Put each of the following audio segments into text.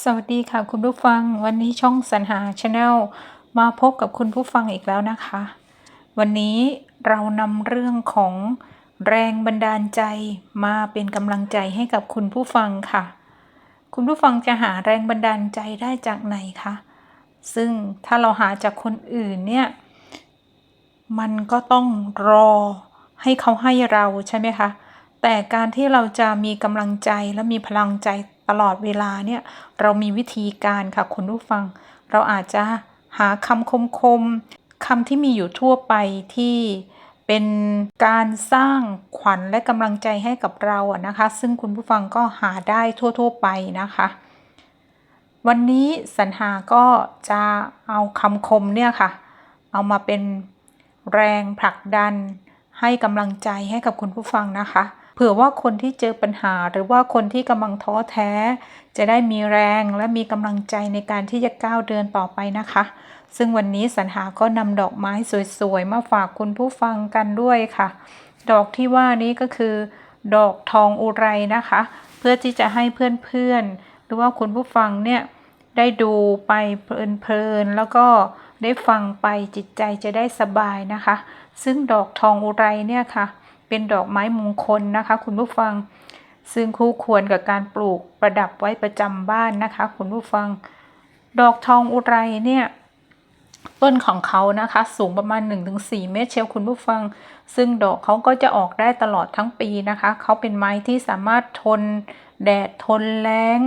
สวัสดีค่ะคุณผู้ฟังวันนี้ช่องสรรหาชาแนลมาพบกับคุณผู้ฟังอีกแล้วนะคะ วันนี้เรานำเรื่องของแรงบันดาลใจมาเป็นกำลังใจให้กับคุณผู้ฟังค่ะ คุณผู้ฟังจะหาแรงบันดาลใจได้จากไหนคะซึ่งถ้าเราหาจากคนอื่นเนี่ย มันก็ต้องรอให้เขาให้เราใช่ไหมคะแต่การที่เราจะมีกำลังใจและมีพลังใจ ตลอดเวลาเนี่ยเรามีวิธีการค่ะคุณผู้ฟัง เราอาจจะหาคำคมคมคำที่มีอยู่ทั่วไปที่เป็นการสร้างขวัญและกำลังใจให้กับเราอะนะคะ ซึ่งคุณผู้ฟังก็หาได้ทั่ว ๆ ไปนะคะ วันนี้สัญหาก็จะเอาคำคมเนี่ยค่ะ เอามาเป็นแรงผลักดันให้กำลังใจให้กับคุณผู้ฟังนะคะ เผื่อว่าคนที่เจอปัญหาหรือว่าคนที่กำลังท้อแท้ จะได้มีแรงและมีกำลังใจในการที่จะก้าวเดินต่อไปนะคะ ซึ่งวันนี้สันหาก็นำดอกไม้สวยๆ มาฝากคุณผู้ฟังกันด้วยค่ะ ดอกที่ว่านี้ก็คือ ดอกทองอุไรนะคะ เพื่อที่จะให้เพื่อนๆ หรือว่าคุณผู้ฟังเนี่ยได้ดูไปเพลินๆแล้วก็ได้ฟังไปจิตใจจะได้สบายนะคะ ซึ่งดอกทองอุไรเนี่ยค่ะ เป็นดอกไม้มงคลนะคะ คุณผู้ฟัง ซึ่งคู่ควรกับการปลูกประดับไว้ประจำบ้านนะคะ คุณผู้ฟัง ดอกทองอุไรเนี่ยต้นของเขานะคะสูงประมาณ 1-4 เมตรเชียวคุณผู้ฟัง ซึ่งดอกเขาก็จะออกได้ตลอดทั้งปีนะคะ เขาเป็นไม้ที่สามารถทน แดดทนแล้งจ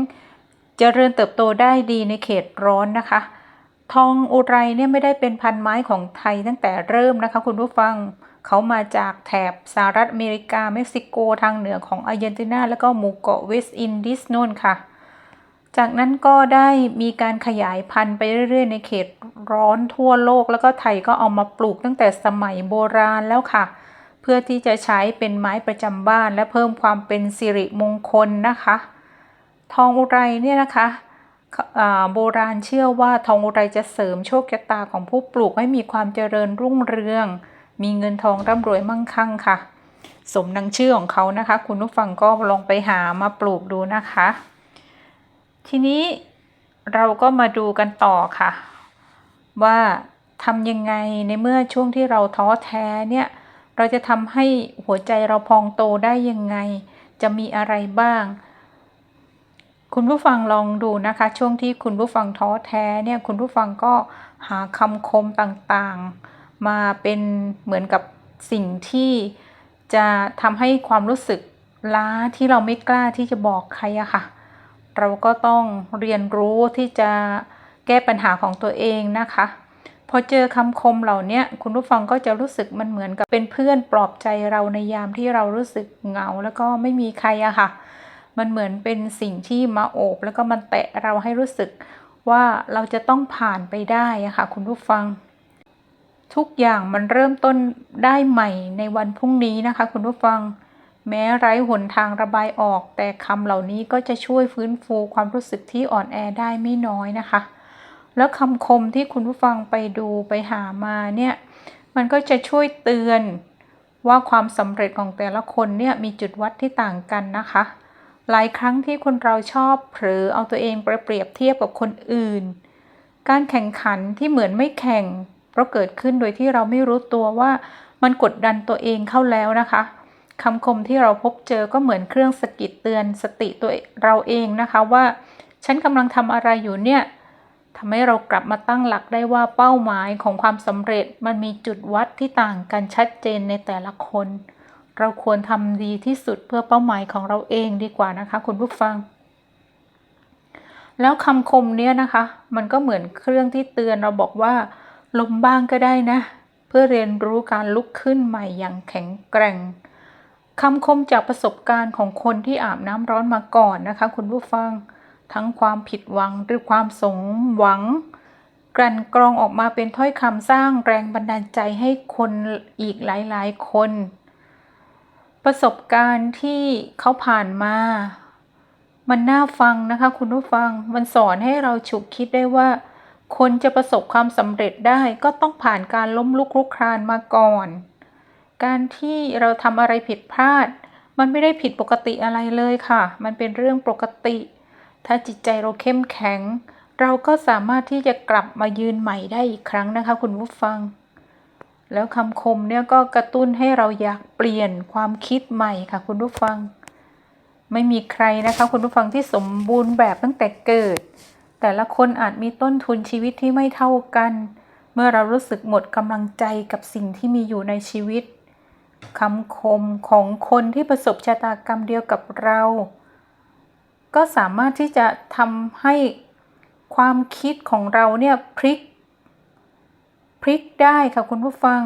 เจริญเติบโตได้ดีในเขตร้อนนะคะ ทองอุไรเนี่ยไม่ได้เป็นพันไม้ของไทยตั้งแต่เริ่มนะคะ คุณผู้ฟัง เขามาจากแถบสหรัฐอเมริกา เม็กซิโกทางเหนือของอาร์เจนตินา แล้วก็หมู่เกาะเวสต์อินดิสนู่นค่ะ จากนั้นก็ได้มีการขยายพันธุ์ไปเรื่อยๆ ในเขตร้อนทั่วโลก แล้วก็ไทยก็เอามาปลูกตั้งแต่สมัยโบราณแล้วค่ะ เพื่อที่จะใช้เป็นไม้ประจำบ้านและเพิ่มความเป็นสิริมงคลนะคะ ทองอุไรเนี่ยนะคะโบราณเชื่อว่าทองอุไรจะเสริมโชคชะตาของผู้ปลูกให้มีความเจริญรุ่งเรือง มีเงินทองร่ำรวยมั่งคั่งค่ะ สมดังชื่อของเขานะคะ คุณผู้ฟังก็ลองไปหามาปลูกดูนะคะ ทีนี้เราก็มาดูกันต่อค่ะ ว่าทำยังไงในเมื่อช่วงที่เราท้อแท้เนี่ยเราจะทำให้หัวใจเราพองโตได้ยังไง จะมีอะไรบ้าง คุณผู้ฟังลองดูนะคะ ช่วงที่คุณผู้ฟังท้อแท้เนี่ยคุณผู้ฟังก็หาคำคมต่างๆ มาเป็นเหมือนกับสิ่งที่จะทำให้ความรู้สึกล้าที่เราไม่กล้าที่จะบอกใครอะค่ะ เราก็ต้องเรียนรู้ที่จะแก้ปัญหาของตัวเองนะคะ พอเจอคำคมเหล่านี้คุณผู้ฟังก็จะรู้สึกมันเหมือนกับเป็นเพื่อนปลอบใจเราในยามที่เรารู้สึกเหงาแล้วก็ไม่มีใครอะค่ะ มันเหมือนเป็นสิ่งที่มาโอบแล้วก็มันแตะเราให้รู้สึกว่าเราจะต้องผ่านไปได้อะค่ะ คุณผู้ฟัง ทุกอย่างมันเริ่มต้นได้ใหม่ในวันพรุ่งนี้นะคะ คุณผู้ฟัง แม้ไร้หนทางระบายออก แต่คำเหล่านี้ก็จะช่วยฟื้นฟูความรู้สึกที่อ่อนแอได้ไม่น้อยนะคะ แล้วคำคมที่คุณผู้ฟังไปดูไปหามาเนี่ย มันก็จะช่วยเตือนว่าความสำเร็จของแต่ละคนเนี่ยมีจุดวัดที่ต่างกันนะคะ หลายครั้งที่คนเราชอบเผลอเอาตัวเองไปเปรียบเทียบกับคนอื่น การแข่งขันที่เหมือนไม่แข่ง เพราะเกิดขึ้นโดยที่เราไม่รู้ตัวว่ามันกดดันตัวเองเข้าแล้วนะคะคำคมที่เราพบเจอก็เหมือนเครื่องสกิดเตือนสติตัวเราเองนะคะว่า ฉันกำลังทำอะไรอยู่เนี่ยทำให้เรากลับมาตั้งหลักได้ว่าเป้าหมายของความสำเร็จมันมีจุดวัดที่ต่างกันชัดเจนในแต่ละคน เราควรทำดีที่สุดเพื่อเป้าหมายของเราเองดีกว่านะคะ คุณผู้ฟัง แล้วคำคมเนี้ยนะคะ มันก็เหมือนเครื่องที่เตือนเราบอกว่า ลมบ้างก็ได้นะ เพื่อเรียนรู้การลุกขึ้นใหม่อย่างแข็งแกร่งคำคมจากประสบการณ์ของคนที่อาบน้ำร้อนมาก่อนนะคะ คุณผู้ฟัง ทั้งความผิดหวังหรือความสมหวัง กลั่นกรองออกมาเป็นถ้อยคำสร้างแรงบันดาลใจให้คนอีกหลายๆ คน ประสบการณ์ที่เขาผ่านมา มันน่าฟังนะคะ คุณผู้ฟังมันสอนให้เราฉุกคิดได้ว่า คนจะประสบความสำเร็จได้ก็ต้องผ่านการล้มลุกคลุกคลานมาก่อน การที่เราทำอะไรผิดพลาด มันไม่ได้ผิดปกติอะไรเลยค่ะ มันเป็นเรื่องปกติ ถ้าจิตใจเราเข้มแข็ง เราก็สามารถที่จะกลับมายืนใหม่ได้อีกครั้งนะคะ คุณผู้ฟัง แล้วคำคมเนี่ยก็กระตุ้นให้เราอยากเปลี่ยนความคิดใหม่ค่ะ คุณผู้ฟัง ไม่มีใครนะคะ คุณผู้ฟังที่สมบูรณ์แบบตั้งแต่เกิด แต่ละคนอาจมีต้นทุนชีวิตที่ไม่เท่ากัน เมื่อเรารู้สึกหมดกำลังใจกับสิ่งที่มีอยู่ในชีวิตคำคมของคนที่ประสบชะตากรรมเดียวกับเรา ก็สามารถที่จะทำให้ความคิดของเราเนี่ยพลิก พลิกได้ค่ะคุณผู้ฟัง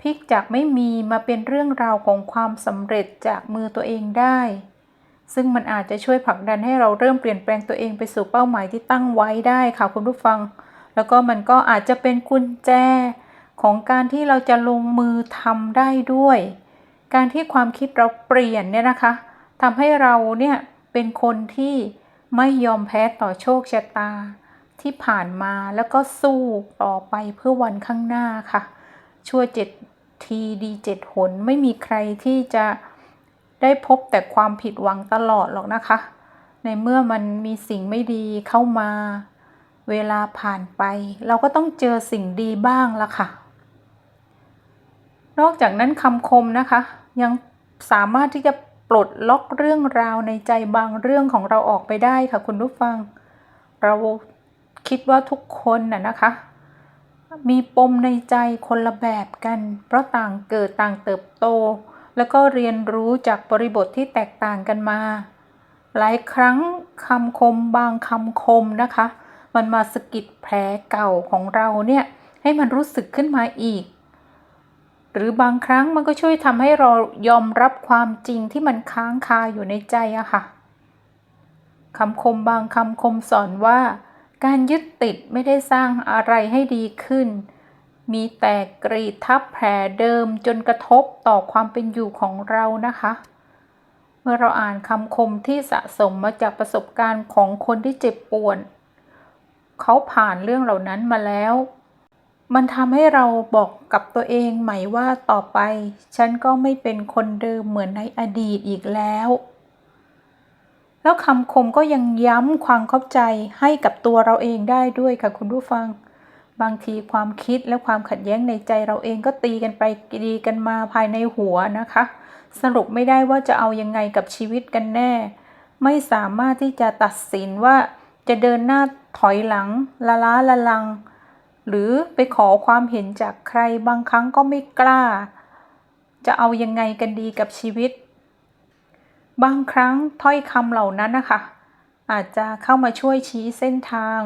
พลิกจากไม่มีมาเป็นเรื่องราวของความสำเร็จจากมือตัวเองได้ ซึ่งมันอาจจะช่วยผลักดันให้เราเริ่มเปลี่ยนแปลงตัวเองไปสู่เป้าหมายที่ตั้งไว้ได้ค่ะคุณผู้ฟัง แล้วก็มันก็อาจจะเป็นกุญแจของการที่เราจะลงมือทำได้ด้วย การที่ความคิดเราเปลี่ยนเนี่ยนะคะทำให้เราเนี่ยเป็นคนที่ไม่ยอมแพ้ต่อโชคชะตาที่ผ่านมาแล้วก็สู้ต่อไปเพื่อวันข้างหน้าค่ะ ชั่วเจ็ดทีดีเจ็ดหนไม่มีใครที่จะ ได้พบแต่ความผิดหวังตลอดหรอกนะคะ ในเมื่อมันมีสิ่งไม่ดีเข้ามา เวลาผ่านไป เราก็ต้องเจอสิ่งดีบ้างละค่ะ นอกจากนั้นคำคมนะคะ ยังสามารถที่จะปลดล็อกเรื่องราวในใจบางเรื่องของเราออกไปได้ค่ะคุณผู้ฟัง เราคิดว่าทุกคนน่ะนะคะ มีปมในใจคนละแบบกัน เพราะต่างเกิดต่างเติบโต แล้วก็เรียนรู้จากบริบทที่แตกต่างกันมา หลายครั้งคำคมบางคำคมนะคะ มันมาสะกิดแผลเก่าของเราเนี่ยให้มันรู้สึกขึ้นมาอีก หรือบางครั้งมันก็ช่วยทำให้เรายอมรับความจริงที่มันค้างคาอยู่ในใจอะค่ะคำคมบางคำคมสอนว่า การยึดติดไม่ได้สร้างอะไรให้ดีขึ้น มีแต่กรีดทับแผลเดิมจนกระทบต่อความเป็นอยู่ของเรานะคะ เมื่อเราอ่านคำคมที่สะสมมาจากประสบการณ์ของคนที่เจ็บปวดเขาผ่านเรื่องเหล่านั้นมาแล้ว มันทำให้เราบอกกับตัวเองใหม่ว่าต่อไป ฉันก็ไม่เป็นคนเดิมเหมือนในอดีตอีกแล้ว แล้วคำคมก็ยังย้ำความเข้าใจให้กับตัวเราเองได้ด้วยค่ะคุณผู้ฟัง บางทีความคิดและความขัดแย้งในใจเราเองก็ตีกันไปดีกันมาภายในหัวนะคะ สรุปไม่ได้ว่าจะเอายังไงกับชีวิตกันแน่ ไม่สามารถที่จะตัดสินว่าจะเดินหน้าถอยหลังละล้าละลัง หรือไปขอความเห็นจากใครบางครั้งก็ไม่กล้า จะเอายังไงกันดีกับชีวิต บางครั้งถ้อยคำเหล่านั้นนะคะอาจจะเข้ามาช่วยชี้เส้นทาง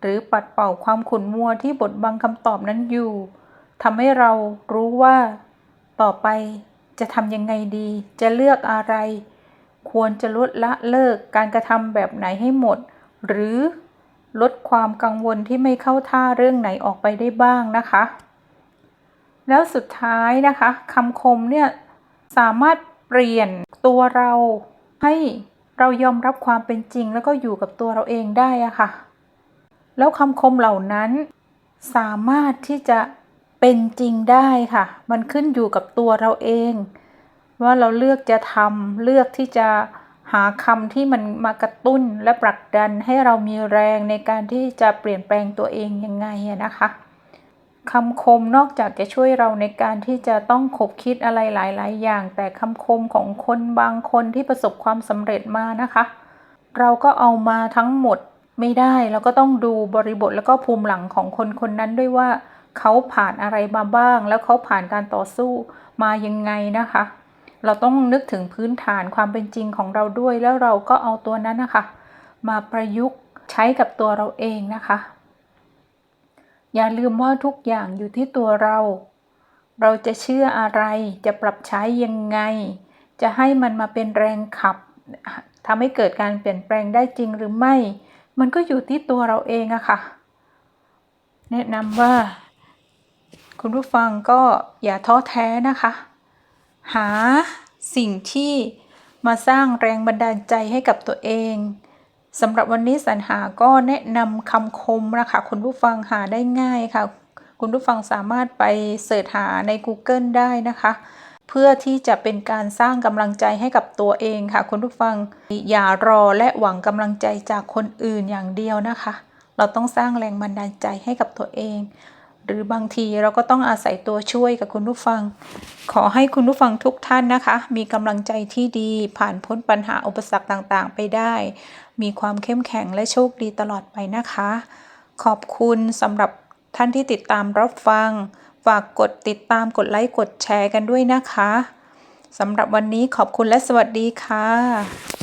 หรือปัดเป่าความขุ่นมัวที่บทบังคำตอบนั้นอยู่ทำให้เรารู้ว่า ต่อไปจะทำยังไงดี จะเลือกอะไร ควรจะลดละเลิกการกระทำแบบไหนให้หมด หรือลดความกังวลที่ไม่เข้าท่าเรื่องไหนออกไปได้บ้างนะคะ แล้วสุดท้ายนะคะคำคมเนี่ยสามารถเปลี่ยนตัวเราให้เรายอมรับความเป็นจริงแล้วก็อยู่กับตัวเราเองได้อะค่ะ แล้วคำคมเหล่านั้นสามารถที่จะเป็นจริงได้ค่ะ มันขึ้นอยู่กับตัวเราเอง ว่าเราเลือกจะทำเลือกที่จะหาคำที่มันมากระตุ้นและผลักดันให้เรามีแรงในการที่จะเปลี่ยนแปลงตัวเองยังไงนะคะคำคมนอกจากจะช่วยเราในการที่จะต้องคบคิดอะไรหลาย ๆ อย่าง แต่คำคมของคนบางคนที่ประสบความสำเร็จมานะคะ เราก็เอามาทั้งหมด ไม่ได้เราก็ต้องดูบริบทแล้วก็ภูมิหลังของคนคนนั้นด้วยว่าเขาผ่านอะไรมาบ้าง แล้วเขาผ่านการต่อสู้มายังไงนะคะ เราต้องนึกถึงพื้นฐานความเป็นจริงของเราด้วย แล้วเราก็เอาตัวนั้นนะคะ มาประยุกต์ใช้กับตัวเราเองนะคะ อย่าลืมว่าทุกอย่างอยู่ที่ตัวเรา เราจะเชื่ออะไรจะปรับใช้ยังไง จะให้มันมาเป็นแรงขับทำให้เกิดการเปลี่ยนแปลงได้จริงหรือไม่ มันก็อยู่ที่ตัวเราเองอะค่ะ แนะนำว่า คุณผู้ฟังก็อย่าท้อแท้นะคะ หาสิ่งที่มาสร้างแรงบันดาลใจให้กับตัวเองสำหรับวันนี้สรรหาก็แนะนำคำคมนะคะ คุณผู้ฟังหาได้ง่ายค่ะ คุณผู้ฟังสามารถไปเสิร์ชหาใน Google ได้นะคะ เพื่อที่จะเป็นการสร้างกำลังใจให้กับตัวเองค่ะคุณผู้ฟังอย่ารอและหวังกำลังใจจากคนอื่นอย่างเดียวนะคะ เราต้องสร้างแรงบันดาลใจให้กับตัวเอง หรือบางทีเราก็ต้องอาศัยตัวช่วยกับคุณผู้ฟัง ขอให้คุณผู้ฟังทุกท่านนะคะ มีกำลังใจที่ดีผ่านพ้นปัญหาอุปสรรคต่างๆ ไปได้ มีความเข้มแข็งและโชคดีตลอดไปนะคะ ขอบคุณสำหรับท่านที่ติดตามรับฟัง ฝากกดติดตามกดไลค์กดแชร์กันด้วยนะคะสำหรับวันนี้ขอบคุณและสวัสดีค่ะ